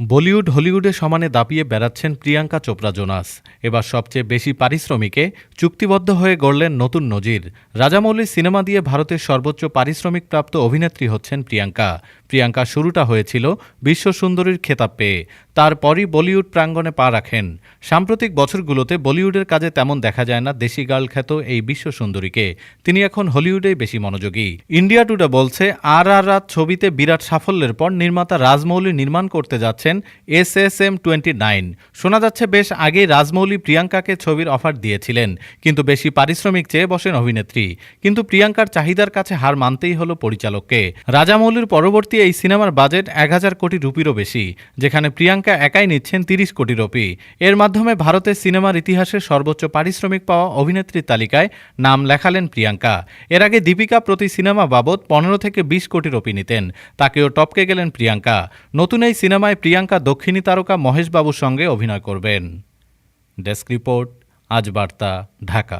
বলিউড হলিউডে সমানে দাপিয়ে বেড়াচ্ছেন প্রিয়াঙ্কা চোপড়া জোনাস। এবার সবচেয়ে বেশি পারিশ্রমিকে চুক্তিবদ্ধ হয়ে গড়লেন নতুন নজির। রাজামৌলির সিনেমা দিয়ে ভারতের সর্বোচ্চ পারিশ্রমিক প্রাপ্ত অভিনেত্রী হচ্ছেন প্রিয়াঙ্কা। প্রিয়াঙ্কা শুরুটা হয়েছিল বিশ্ব সুন্দরীর খেতাব পেয়ে। তারপরই বলিউড প্রাঙ্গণে পা রাখেন। সাম্প্রতিক বছরগুলোতে বলিউডের কাজে তেমন দেখা যায় না দেশি গার্ল খ্যাত এই বিশ্ব সুন্দরীকে তিনি এখন হলিউডেই বেশি মনোযোগী। ইন্ডিয়া টুডে বলছে আর আর রাত ছবিতে বিরাট সাফল্যের পর নির্মাতা রাজমৌলি নির্মাণ করতে যাচ্ছেন S S M twenty nine. শোনা যাচ্ছে, বেশ আগেই রাজমৌলি প্রিয়াঙ্কাকে ছবির অফার দিয়েছিলেন, কিন্তু বেশি পারিশ্রমিক চেয়ে বসেন অভিনেত্রী। কিন্তু প্রিয়াঙ্কার চাহিদার কাছে হার মানতেই হলো পরিচালককে। রাজামৌলির পরবর্তী এই সিনেমার বাজেট এক হাজার কোটি রুপিরও বেশি, যেখানে প্রিয়াঙ্কা একাই নিচ্ছেন তিরিশ কোটি রুপি। এর মাধ্যমে ভারতের সিনেমার ইতিহাসে সর্বোচ্চ পারিশ্রমিক পাওয়া অভিনেত্রীর তালিকায় নাম লেখালেন প্রিয়াঙ্কা। এর আগে দীপিকা প্রতি সিনেমা বাবদ পনেরো থেকে বিশ কোটি রুপি নিতেন, তাকেও টপকে গেলেন প্রিয়াঙ্কা। নতুন এই সিনেমায় প্রিয়াঙ্কা দক্ষিণী তারকা মহেশবাবুর সঙ্গে অভিনয় করবেন। ডেস্ক রিপোর্ট, আজ বার্তা, ঢাকা।